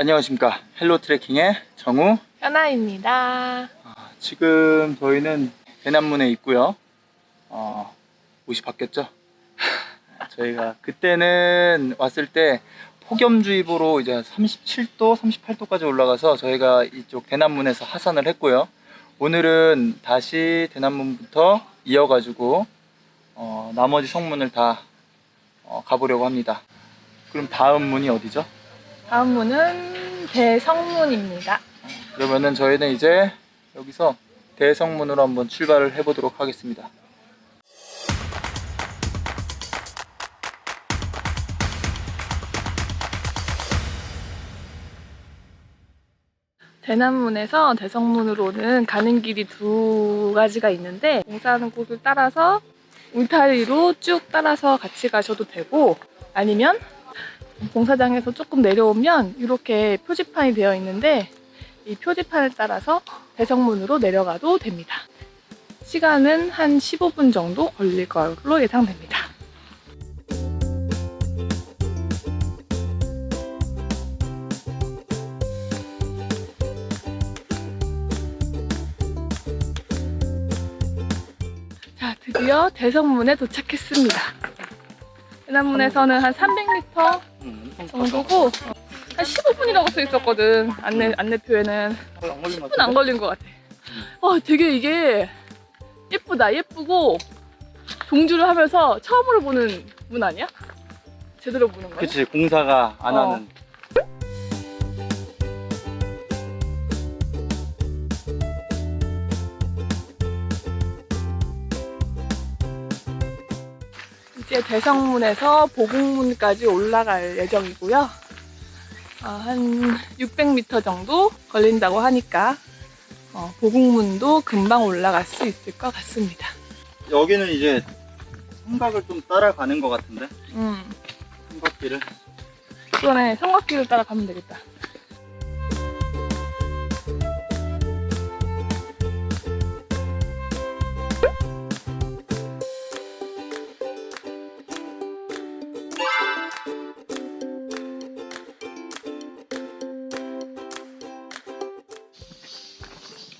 안녕하십니까. 헬로 트레킹의 정우. 현아입니다. 지금 저희는 대남문에 있고요. 어, 옷이 바뀌었죠? 저희가 그때는 왔을 때 폭염주의보로 이제 37도 38도까지 올라가서 저희가 이쪽 대남문에서 하산을 했고요. 오늘은 다시 대남문부터 이어가지고 어, 나머지 성문을 다 어, 가보려고 합니다. 그럼 다음 문이 어디죠? 다음 문은 대성문입니다. 그러면은 저희는 이제 여기서 대성문으로 한번 출발을 해보도록 하겠습니다. 대남문에서 대성문으로는 가는 길이 두 가지가 있는데 공사하는 곳을 따라서 울타리로 쭉 따라서 같이 가셔도 되고 아니면 공사장에서 조금 내려오면 이렇게 표지판이 되어 있는데 이 표지판을 따라서 대성문으로 내려가도 됩니다. 시간은 한 15분 정도 걸릴 걸로 예상됩니다. 자, 드디어 대성문에 도착했습니다. 대남문에서는 한 300m 정도고 한 15분이라고 써 있었거든 안내 안내표에는 10분 안 걸린 것 같아. 어, 되게 이게 예쁘다 예쁘고 동주를 하면서 처음으로 보는 문 아니야? 제대로 보는 거야? 그치 공사가 안 어. 하는 이제 대성문에서 보국문까지 올라갈 예정이고요. 어, 한 600m 정도 걸린다고 하니까 어, 보국문도 금방 올라갈 수 있을 것 같습니다. 여기는 이제 성곽을 좀 따라가는 것 같은데 음, 성곽길을 그러네 성곽길을 따라가면 되겠다.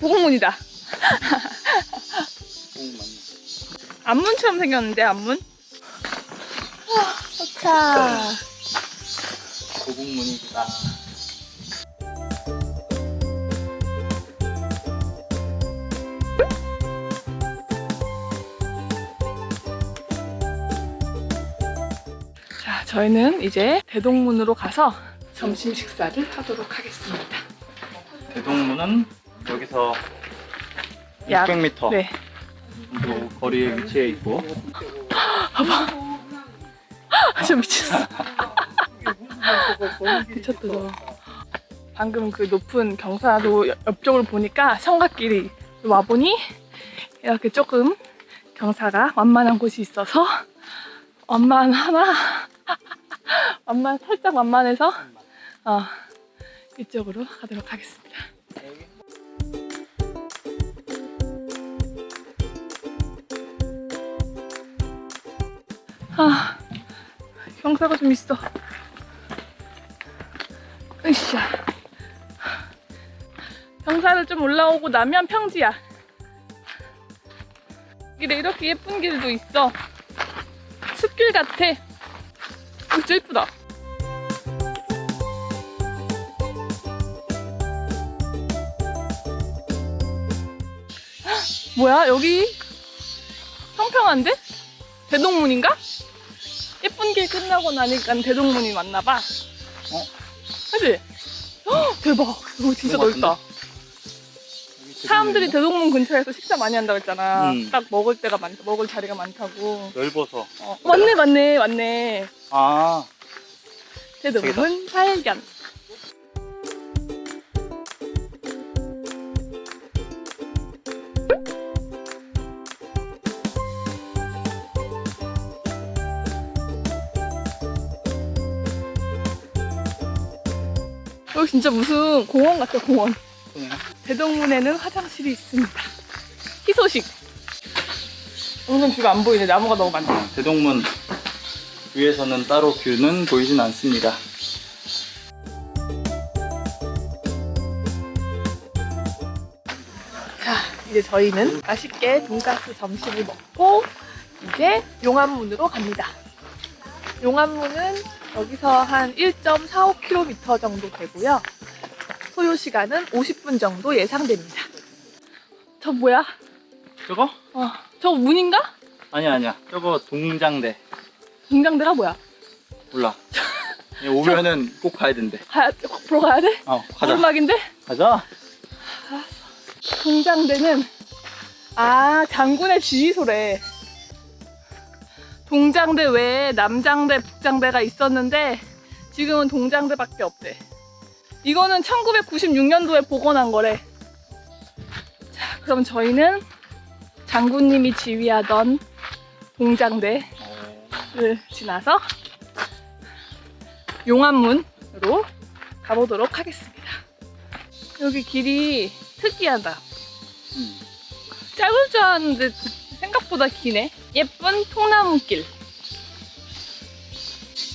보국문이다. 안문처럼 생겼는데 안문? 좋다. 고국문이다. 자, 저희는 이제 대동문으로 가서 점심 식사를 하도록 하겠습니다. 대동문은 여기서 약- 600m 네. 정도 거리에 위치해 있고 아, 저 미쳤어. 미쳤다, 저. 방금 그 높은 경사도 옆- 옆쪽을 보니까 성곽길이 와 보니 이렇게 조금 경사가 완만한 곳이 있어서 완만하나? 완만, 살짝 완만해서 어, 이쪽으로 가도록 하겠습니다. 아, 경사가 좀 있어. 으쌰. 경사를 좀 올라오고 나면 평지야. 길에 이렇게 예쁜 길도 있어. 숲길 같아. 어, 진짜 예쁘다. 헉, 뭐야 여기 평평한데? 대동문인가? 예쁜 길 끝나고 나니까 대동문이 맞나 봐. 어? 그지? 헉, 대박. 이거 진짜 넓다. 사람들이 대동문 근처에서 식사 많이 한다고 했잖아. 음. 딱 먹을 때가 많, 먹을 자리가 많다고. 넓어서 어, 맞네, 맞네, 맞네. 아 대동문 발견. 여기 진짜 무슨 공원 같아 공원. 대동문에는 화장실이 있습니다. 희소식. 오늘 뷰가 안 보이네. 나무가 너무 많다. 대동문 위에서는 따로 뷰는 보이진 않습니다. 자 이제 저희는 맛있게 돈가스 점심을 먹고 이제 용암문으로 갑니다. 용암문은 여기서 한 1.45km 정도 되고요. 소요 시간은 50분 정도 예상됩니다. 저 뭐야? 저거? 어, 저 문인가? 아니야 아니야. 저거 동장대. 공장대가 뭐야? 몰라. 얘 오면은 꼭 가야 된대. 가야, 보러 가야 돼? 어 가자. 오르막인데? 가자. 동장대는 아 장군의 지휘소래. 동장대 외에 남장대, 북장대가 있었는데 지금은 동장대밖에 없대. 이거는 1996년도에 복원한 거래. 자, 그럼 저희는 장군님이 지휘하던 동장대를 지나서 용암문으로 가보도록 하겠습니다. 여기 길이 특이하다. 음. 짧을 줄 알았는데 생각보다 기네. 예쁜 통나무길.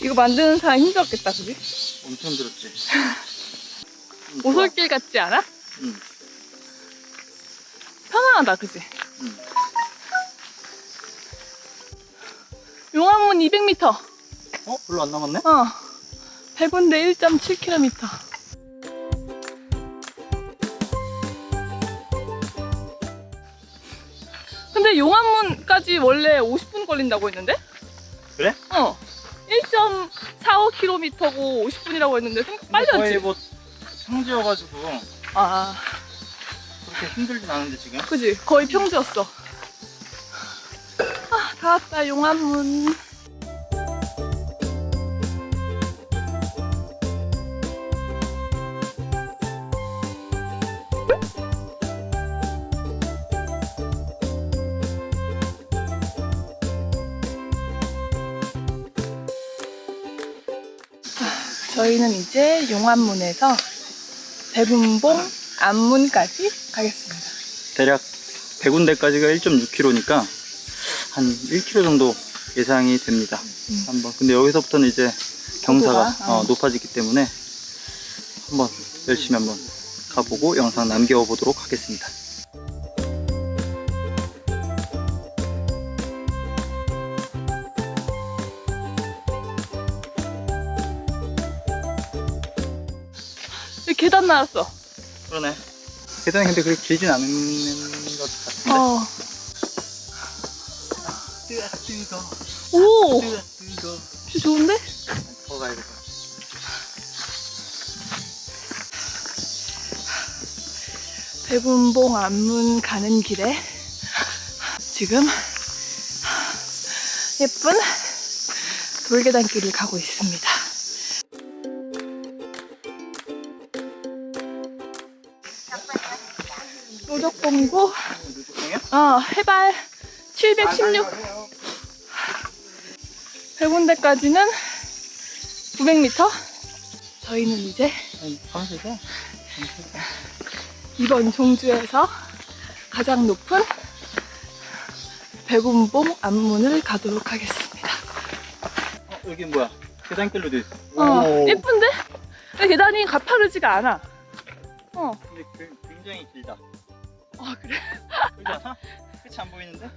이거 만드는 사람 힘들었겠다, 그지? 엄청 좋아. 오솔길 같지 않아? 응. 편안하다, 그지? 응. 용암문 200m. 어 별로 안 남았네? 어. 100군데 1.7km. 근데 용암문 까지 원래 50분 걸린다고 했는데? 그래? 어. 1.45km고 50분이라고 했는데 생각 빨리 거의 왔지? 뭐 평지여가지고 아, 그렇게 힘들진 않은데 지금. 그지? 거의 평지였어. 아, 다 왔다, 용암문. 저희는 이제 용암문에서 대분봉 안문까지 가겠습니다. 대략 100군데까지가 1.6km니까 한 1km 정도 예상이 됩니다. 음. 한번 근데 여기서부터는 이제 경사가? 어, 어. 높아지기 때문에 한번 열심히 한번 가보고 영상 남겨보도록 하겠습니다. 계단 나왔어. 그러네. 계단이 근데 그렇게 길진 않은 것 같은데. 어. 뜨거 뜨거 오! 뜨거 뜨거. 뷰 좋은데? 더 가야 될 것 같아. 대분봉 안문 가는 길에 지금 예쁜 돌계단길을 가고 있습니다. 누구야? 어, 해발 716 100군데까지는 900m 저희는 이제 이번 종주에서 가장 높은 백운봉 안문을 가도록 하겠습니다. 어, 여기 뭐야? 계단길로 돼 있어. 어, 오. 예쁜데? 계단이 가파르지가 않아. 어, 근데 그- 굉장히 길다. 아 그래? 그렇지 않아? 끝이 안 보이는데?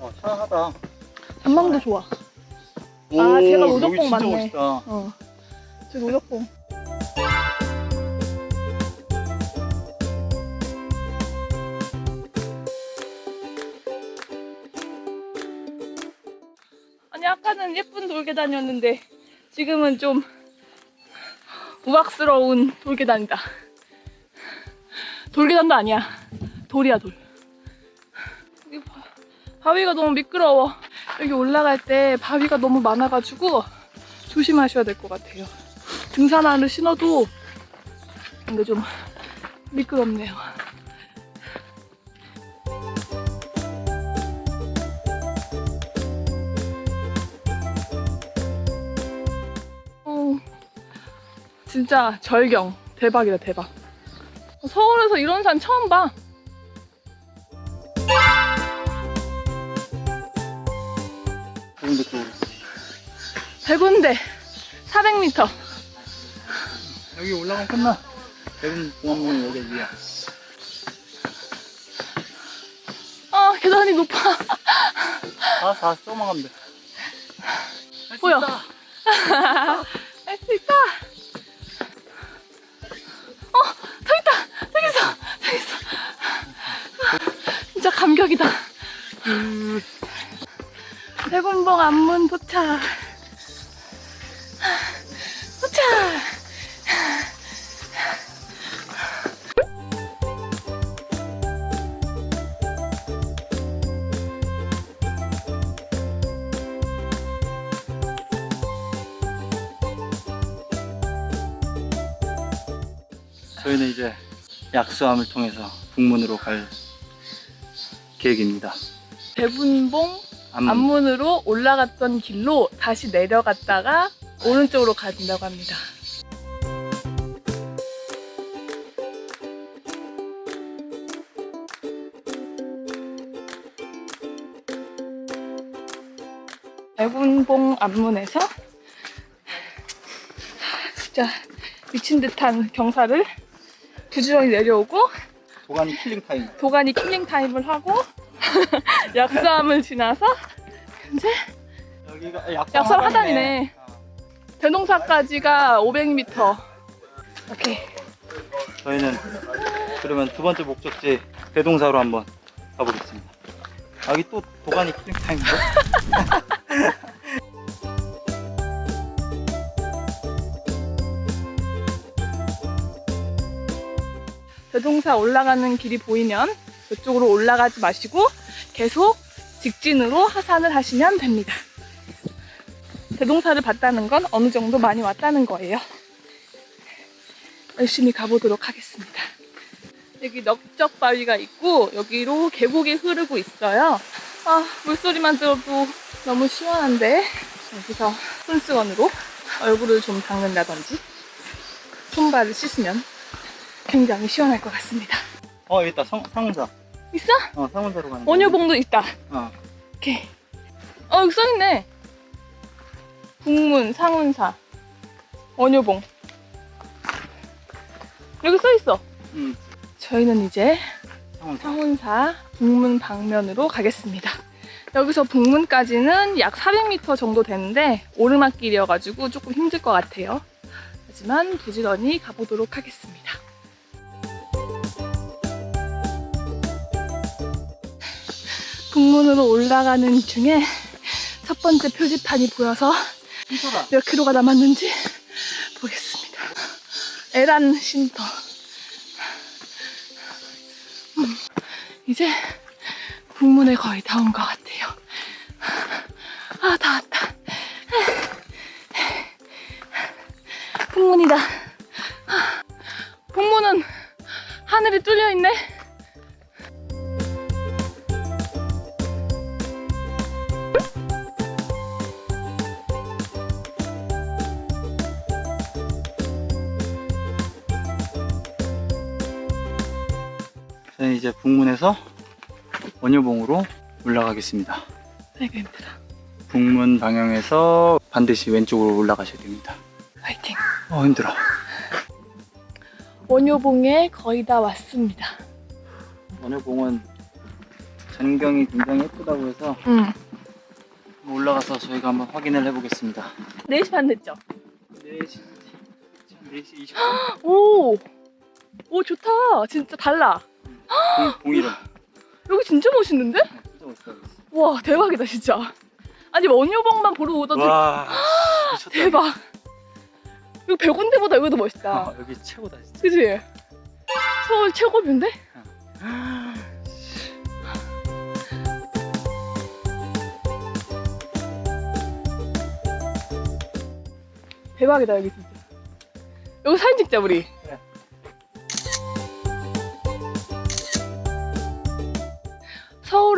어, 시원하다. 전망도 좋아. 오, 제가 여기 노적봉 진짜 맞네. 멋있다. 어, 저 노적봉. 아니 아까는 예쁜 돌계단이었는데 지금은 좀 우악스러운 돌계단이다. 돌계단도 아니야. 돌이야 돌. 여기 바- 바위가 너무 미끄러워. 여기 올라갈 때 바위가 너무 많아가지고 조심하셔야 될 것 같아요. 등산화를 신어도 근데 좀 미끄럽네요. 어, 진짜 절경 대박이다 대박. 서울에서 이런 산 처음 봐. 백군데 400m. 여기 올라가면 끝나. 대군 공항문 여기 위야. 아 계단이 높아. 아, 다 쪼만 가면 돼. 할수 보여. 있다. 할 수 있다. 감격이다. 대군봉 안문 도착. 도착. 저희는 이제 약수함을 통해서 북문으로 갈 계획입니다. 대군봉 안문. 앞문으로 올라갔던 길로 다시 내려갔다가 오른쪽으로 가진다고 합니다. 대군봉 앞문에서 진짜 미친 듯한 경사를 부지런히 내려오고 도가니 킬링 타임. 도가니 킬링 타임을 하고 약수함을 지나서 이제 여기가 약수 약수 하단이네. 대농사까지가 500m. 오케이. 저희는 그러면 두 번째 목적지 대동사로 한번 가보겠습니다. 아, 여기 또 도가니 킬링 타임인데? 대동사 올라가는 길이 보이면 그쪽으로 올라가지 마시고 계속 직진으로 하산을 하시면 됩니다. 대동사를 봤다는 건 어느 정도 많이 왔다는 거예요. 열심히 가보도록 하겠습니다. 여기 넉적바위가 있고 여기로 계곡이 흐르고 있어요. 아 물소리만 들어도 너무 시원한데 여기서 손수건으로 얼굴을 좀 닦는다든지 손발을 씻으면 굉장히 시원할 것 같습니다. 어, 여기 있다. 성, 상운사. 있어? 어, 상운사로 가는 원효봉도 있다. 어. 오케이. 어 여기 써있네. 북문 상운사 원효봉 여기 써있어. 응. 저희는 이제 상운사. 상운사 북문 방면으로 가겠습니다. 여기서 북문까지는 약 400m 정도 되는데 오르막길이어가지고 조금 힘들 것 같아요. 하지만 부지런히 가보도록 하겠습니다. 북문으로 올라가는 중에 첫 번째 표지판이 보여서. 몇 킬로가 남았는지 보겠습니다. 에란 쉼터. 음, 이제 북문에 거의 다 온 것 같아요. 아, 다 왔다. 북문이다. 북문은 하늘이 뚫려 있네. 이제 북문에서 원효봉으로 올라가겠습니다. 아이고 힘들어. 북문 방향에서 반드시 왼쪽으로 올라가셔야 됩니다. 화이팅. 어, 힘들어. 원효봉에 거의 다 왔습니다. 원효봉은 전경이 굉장히 예쁘다고 해서 응. 올라가서 저희가 한번 확인을 해보겠습니다. 4시 반 됐죠? 4시, 4시 20분? 오! 오, 좋다. 진짜 달라. 봉 이름. 여기 진짜 멋있는데? 진짜 멋있다. 와, 대박이다, 진짜. 아니, 원효봉만 보러 오던 와, 미쳤다. 대박. 이거 백운대보다 여기도 멋있다. 아, 여기 최고다 진짜. 그지? 서울 최고 뷰인데? 대박이다, 여기 진짜. 여기 사진 찍자, 우리.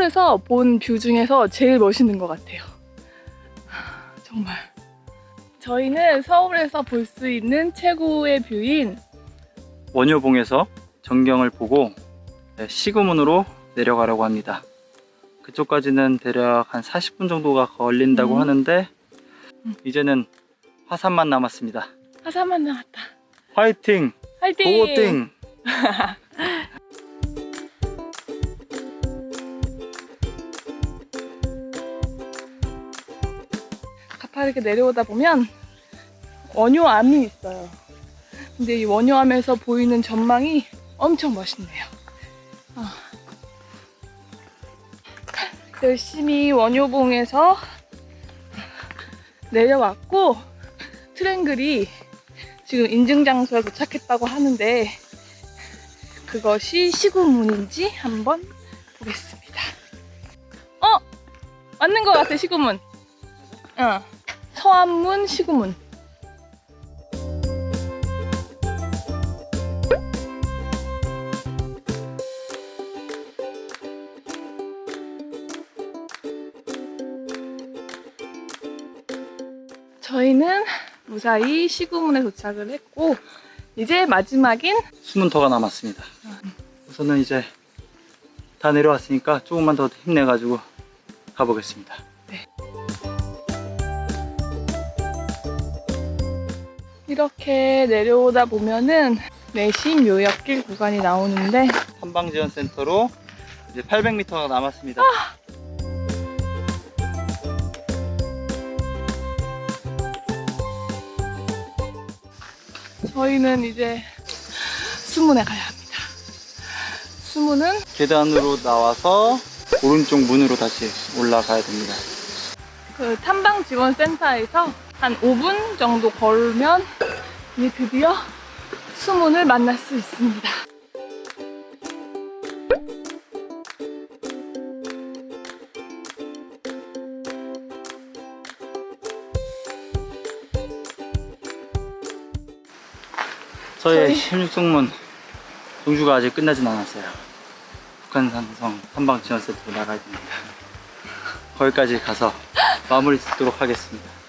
서울에서 본 뷰 중에서 제일 멋있는 것 같아요. 정말. 저희는 서울에서 볼 수 있는 최고의 뷰인 원효봉에서 전경을 보고 네, 시구문으로 내려가려고 합니다. 그쪽까지는 대략 한 40분 정도가 걸린다고 음. 하는데 음. 이제는 화산만 남았습니다. 화산만 나왔다. 화이팅! 화이팅! 고고띵! 가파르게 내려오다 보면 원효암이 있어요. 근데 이 원효암에서 보이는 전망이 엄청 멋있네요. 아. 열심히 원효봉에서 내려왔고 트랭글이 지금 인증 장소에 도착했다고 하는데 그것이 시구문인지 한번 보겠습니다. 어 맞는 것 같아 시구문. 어 서안문 시구문. 저희는 무사히 시구문에 도착을 했고 이제 마지막인 수문터가 남았습니다. 우선은 이제 다 내려왔으니까 조금만 더 힘내가지고 가보겠습니다. 이렇게 내려오다 보면은 내심 요역길 구간이 나오는데 한방지원센터로 이제 800m가 남았습니다. 저희는 이제 수문에 가야 합니다. 수문은 계단으로 나와서 오른쪽 문으로 다시 올라가야 됩니다. 그 탐방 지원 센터에서 한 5분 정도 걸으면 이제 드디어 수문을 만날 수 있습니다. 저의 저희- 16승문 동주가 아직 끝나진 않았어요. 북한산성 한방지원센터로 나가야 됩니다. 거기까지 가서 마무리 짓도록 하겠습니다.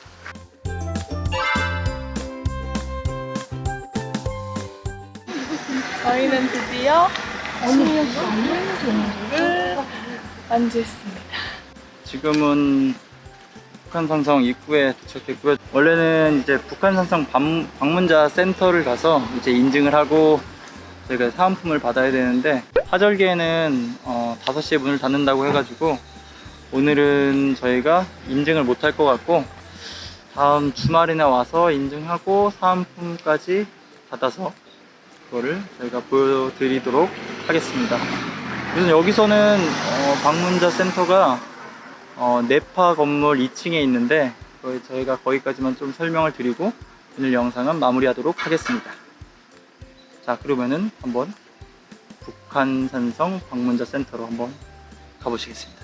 저희는 드디어 16년 종주를 완주했습니다. 지금은 북한산성 입구에 도착했고요. 원래는 이제 북한산성 방, 방문자 센터를 가서 이제 인증을 하고 저희가 사은품을 받아야 되는데 하절기에는 어, 5시에 문을 닫는다고 해가지고 오늘은 저희가 인증을 못 할 것 같고 다음 주말이나 와서 인증하고 사은품까지 받아서 그 거를 저희가 보여드리도록 하겠습니다. 우선 여기서는 어, 방문자 센터가 어, 네파 건물 2층에 있는데 저희가 거기까지만 좀 설명을 드리고 오늘 영상은 마무리하도록 하겠습니다. 자 그러면은 한번 북한산성 방문자 센터로 한번 가보시겠습니다.